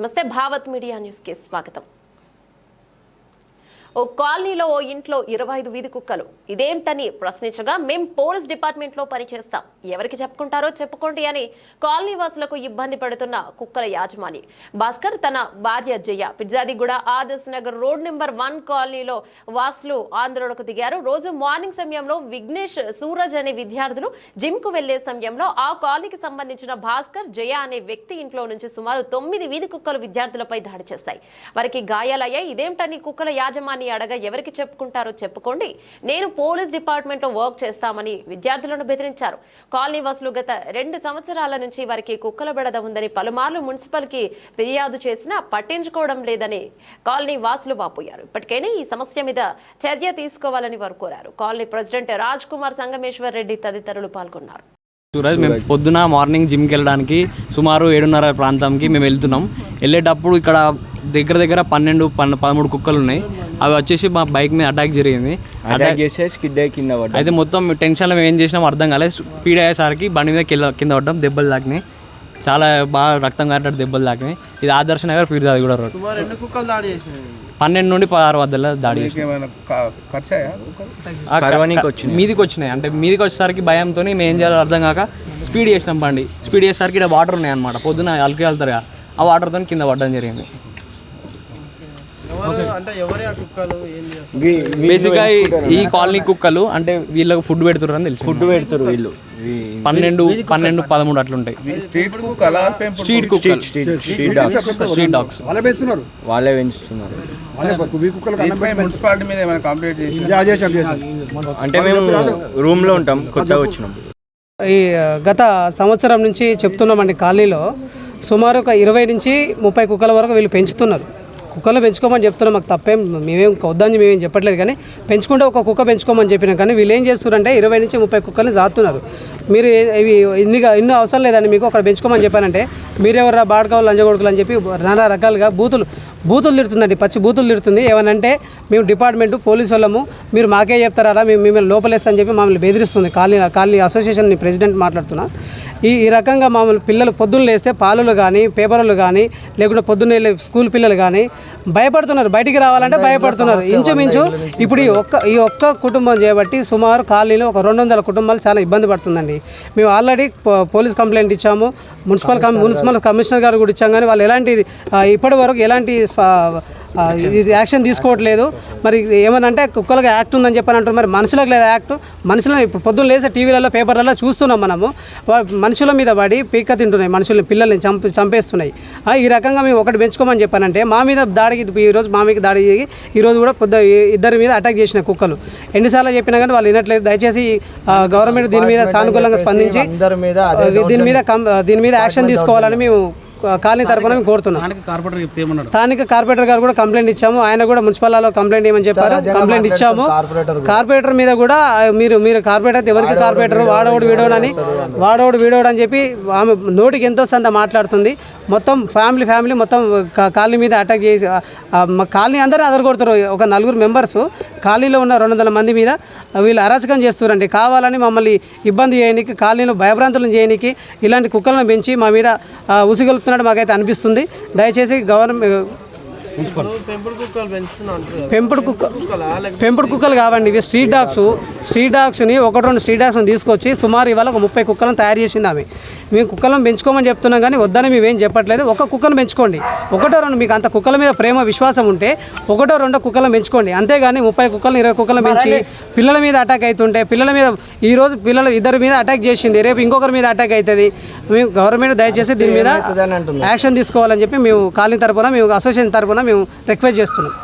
నమస్తే భావత్ మీడియా న్యూస్కి స్వాగతం ఓ కాలనీలో ఓ ఇంట్లో ఇరవై ఐదు వీధి కుక్కలు. ఇదేంటని ప్రశ్నించగా మేం పోలీస్ డిపార్ట్మెంట్లో పనిచేస్తాం. ఎవరికి చెప్పుకుంటారో చెప్పుకోండి అని కాలనీ వాసులకు ఇబ్బంది పడుతున్న కుక్కల యాజమాని. భాస్కర్ తన భార్య Jaya Peerzadiguda Adarsh Nagar road number one కాలనీలో వాసులు ఆందోళనకు దిగారు. రోజు మార్నింగ్ సమయంలో విఘ్నేష్ సూరజ్ అనే విద్యార్థులు జిమ్కు వెళ్ళే సమయంలో ఆ కాలనీకి సంబంధించిన భాస్కర్ జయ అనే వ్యక్తి ఇంట్లో నుంచి సుమారు తొమ్మిది వీధి కుక్కలు విద్యార్థులపై దాడి చేస్తాయి వారికి గాయాలయ్యాయి. ఇదేంటని కుక్కల యాజమాని అడగ ఎవరికి చెప్పుకుంటారో చెప్పుకోండి. నేను పోలీస్ డిపార్ట్మెంట్లో వర్క్ చేస్తామని విద్యార్థులను బెదిరించారు. కాలనీ వాసులు గత రెండు సంవత్సరాల నుంచి వారికి కుక్కల బెడద ఉందని పలుమార్లు మున్సిపల్కి ఫిర్యాదు చేసినా పట్టించుకోవడం లేదని కాలనీ వాసులు వాపోయారు. ఇప్పటికైనా ఈ సమస్య మీద చర్య తీసుకోవాలని వారు కోరారు. కాలనీ ప్రెసిడెంట్ రాజ్ కుమార్ సంగమేశ్వర్ రెడ్డి తదితరులు పాల్గొన్నారు. సూరజ్ మేము పొద్దున మార్నింగ్ జిమ్కి వెళ్ళడానికి సుమారు ఏడున్నర ప్రాంతంకి మేము వెళ్తున్నాం. వెళ్ళేటప్పుడు ఇక్కడ దగ్గర దగ్గర పన్నెండు పన్న పదమూడు కుక్కలు ఉన్నాయి. అవి వచ్చేసి మా బైక్ మీద అటాక్ జరిగింది. అటాక్ చేస్తే స్కిడ్ అయ్యి కింద పడ్డా. అయితే మొత్తం టెన్షన్లో మేము ఏం చేసినాం అర్థం కాలేదు. స్పీడ్ అయ్యేసరికి బండి మీద కింద కింద పడ్డాం దెబ్బలు తాకినాయి. చాలా బాగా రక్తం కారేటట్టు దెబ్బలు తాకినాయి. ఇది ఆదర్శ నగర్ పీర్దాది కూడా రోడ్. పన్నెండు నుండి పదహారు వద్దల దాడి. మీదికి వచ్చినాయి. అంటే మీదికి వచ్చేసరికి భయంతో మేము ఏం చేయాలో అర్థం కాక స్పీడ్ చేసినాం బండి. స్పీడ్ చేసేసరికి ఇక్కడ వాటర్ ఉన్నాయి అనమాట పొద్దున అలికి వెళ్తారు కదా ఆ వాటర్తో కింద పడడం జరిగింది. బేసిక్గా ఈ కాలనీ కుక్కలు అంటే వీళ్ళకి ఫుడ్ పెడుతుర్రు అని తెలుసు ఫుడ్ పెడతారు వీళ్ళు పన్నెండు పన్నెండు పదమూడు అట్లుంటాయి. స్ట్రీట్ కుక్కలు. డాగ్స్. Street dogs. వాళ్ళే పెంచుతున్నారు. వాళ్ళే మున్సిపాలిటీ మీద ఏమైనా కంప్లైంట్ అంటే మేము రూమ్లో ఉంటాం కొత్తగా వచ్చినాం. ఈ గత సంవత్సరం నుంచి చెప్తున్నామండి కాలనీలో సుమారు ఒక ఇరవై నుంచి ముప్పై కుక్కల వరకు వీళ్ళు పెంచుతున్నారు. కుక్కలు పెంచుకోమని చెప్తున్నాం మాకు తప్పేం మేమేం వద్దని మేమేం చెప్పట్లేదు కానీ పెంచుకుంటే ఒక కుక్క పెంచుకోమని చెప్పినాం కానీ వీళ్ళు ఏం చేస్తున్నారంటే ఇరవై నుంచి ముప్పై కుక్కల్ని జాతున్నారు మీరు ఇవి ఇన్ని ఇన్ని అవసరం లేదండి మీకు అక్కడ పెంచుకోమని చెప్పానంటే మీరెవరా బాడకావాలి లంజగొడుకులు అని చెప్పి నానా రకాలుగా బూతులు బూతులు తిడుతుందండి పచ్చి బూతులు తిడుతుంది. ఏమనంటే మేము డిపార్ట్మెంట్ పోలీసు వాళ్ళము మీరు మాకే చెప్తారా మేము మిమ్మల్ని లోపలేస్తా అని చెప్పి మమ్మల్ని బెదిరిస్తుంది. కాలనీ కాలనీ అసోసియేషన్ ప్రెసిడెంట్ మాట్లాడుతున్నా. ఈ ఈ రకంగా మమ్మల్ని పిల్లలు పొద్దున్న లేస్తే పాలులు కానీ పేపర్లు కానీ లేకుంటే పొద్దున్న స్కూల్ పిల్లలు కానీ భయపడుతున్నారు. బయటికి రావాలంటే భయపడుతున్నారు. ఇంచుమించు ఇప్పుడు ఈ ఒక్క ఈ ఒక్క కుటుంబం చేయబట్టి సుమారు కాలనీలో ఒక రెండు వందల కుటుంబాలు చాలా ఇబ్బంది పడుతుందండి. మేము ఆల్రెడీ పోలీస్ కంప్లైంట్ ఇచ్చాము. మున్సిపల్ కమ్ మున్సిపల్ కమిషనర్ గారు కూడా ఇచ్చాం. కానీ వాళ్ళు ఎలాంటి ఇప్పటి వరకు ఎలాంటి ఇది యాక్షన్ తీసుకోవట్లేదు. మరి ఏమనంటే కుక్కలకు యాక్ట్ ఉందని చెప్పని అంటారు మరి మనుషులకు లేదా యాక్ట్ మనుషులను ఇప్పుడు పొద్దున్న లేసే టీవీలలో పేపర్లలో చూస్తున్నాం మనము. మనుషుల మీద పడి పీక్క తింటున్నాయి మనుషుల్ని పిల్లల్ని చంపి చంపేస్తున్నాయి. ఈ రకంగా మేము ఒకటి పెంచుకోమని చెప్పానంటే మా మీద దాడికి ఈరోజు మా మీద దాడి చేసి ఈరోజు కూడా పొద్దు ఇద్దరి మీద అటాక్ చేసిన కుక్కలు. ఎన్నిసార్లు చెప్పినా కానీ వాళ్ళు వినట్లేదు. దయచేసి గవర్నమెంట్ దీని మీద సానుకూలంగా స్పందించి దీని మీద దీని మీద యాక్షన్ తీసుకోవాలని మేము కాలనీ తరపున మేము కోరుతున్నాం. స్థానిక కార్పొరేటర్ గారు కూడా కంప్లైంట్ ఇచ్చాము. ఆయన కూడా మున్సిపల్లో కంప్లైంట్ ఇవ్వమని చెప్పారు? కంప్లైంట్ ఇచ్చాము. కార్పొరేటర్ మీద కూడా మీరు మీరు కార్పొరేటర్ అయితే ఎవరికి కార్పొరేటర్? వాడోడు వీడోడని వాడోడు వీడోడు అని. చెప్పి ఆమె నోటికి ఎంతో సంత మాట్లాడుతుంది. మొత్తం ఫ్యామిలీ ఫ్యామిలీ మొత్తం కాలనీ మీద అటాక్ చేసి కాలనీ అందరూ అదరగొడుతారు. ఒక నలుగురు మెంబర్స్ కాలనీలో ఉన్న రెండు వందల మంది మీద వీళ్ళు అరాచకం చేస్తున్నారండి కావాలని మమ్మల్ని ఇబ్బంది చేయడానికి కాలనీలో భయభ్రాంతులను చేయడానికి ఇలాంటి కుక్కలను పెంచి మా మీద ఉసిగొలుపుతున్నట్టు మాకైతే అనిపిస్తుంది. దయచేసి గవర్నమెంట్ పెంపుడు కుక్క పెంపుడు కుక్కలు? కావండి ఇవి స్ట్రీట్ డాగ్స్ స్ట్రీట్ డాగ్స్ని ఒకటి రెండు స్ట్రీట్ డాగ్స్ని తీసుకొచ్చి సుమారు ఇవాళ ఒక ముప్పై కుక్కలను తయారు చేసింది ఆమె. మేము కుక్కలను పెంచుకోమని చెప్తున్నాం కానీ వద్దని మేమేం చెప్పట్లేదు. ఒక కుక్కను పెంచుకోండి. ఒకటో రెండు మీకు అంత కుక్కల మీద ప్రేమ విశ్వాసం ఉంటే ఒకటో రెండో కుక్కలను పెంచుకోండి. అంతేగాని ముప్పై కుక్కలను ఇరవై కుక్కలను పెంచి పిల్లల మీద అటాక్ అవుతుంటే పిల్లల మీద ఈ రోజు పిల్లలు ఇద్దరి మీద అటాక్ చేసింది రేపు ఇంకొకరి మీద అటాక్ అవుతుంది మేము గవర్నమెంట్ దయచేసి దీని మీద యాక్షన్ తీసుకోవాలని చెప్పి మేము కాలనీ తరపున మేము అసోసియేషన్ తరపున మేము రిక్వెస్ట్ చేస్తున్నాం.